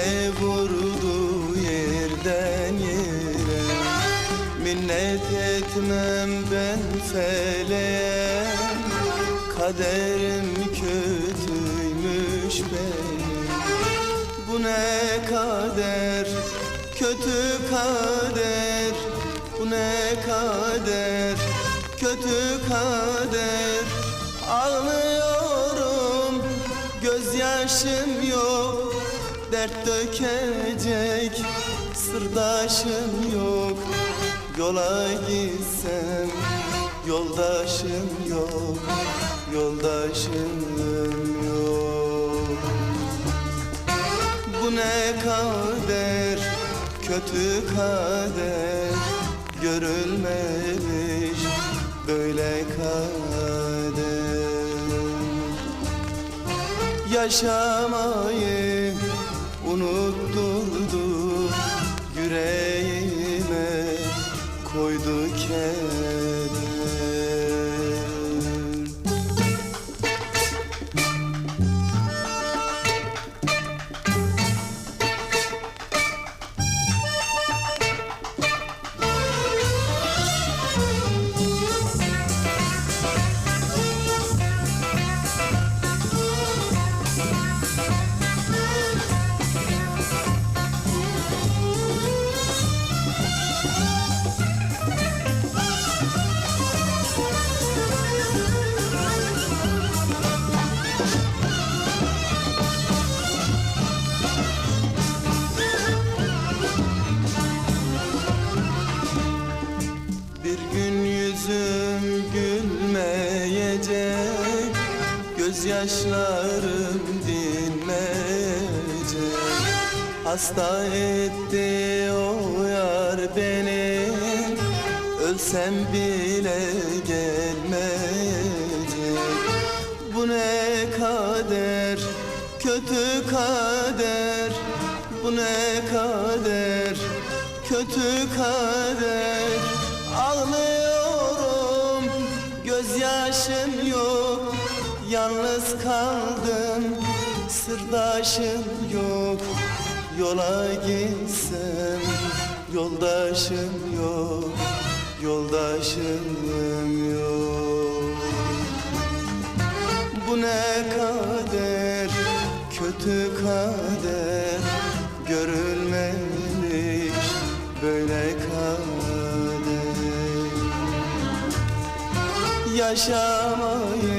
Yine vurdu yerden yere. Minnet etmem ben feleğe Kaderim kötüymüş benim. Bu ne kader, kötü kader. Bu ne kader, kötü kader. Ağlıyorum, gözyaşım yok Dert dökecek sırdaşım yok. Yola gitsem yoldaşım yok Yoldaşım yok. Bu ne kader, kötü kader Görülmemiş böyle kader. Yaşamayı unutturdu Yüreğime koydu keder Gözyaşlarım dinmeyecek Hasta etti o yar beni. Ölsem bile gelmeyecek Bu ne kader, kötü kader. Bu ne kader, kötü kader. Ağlıyorum, gözyaşım yok Yalnız kaldım, sırdaşım yok Yola gitsem, yoldaşım yok Yoldaşım yok. Bu ne kader, kötü kader. Görülmemiş böyle kader. Yaşamayı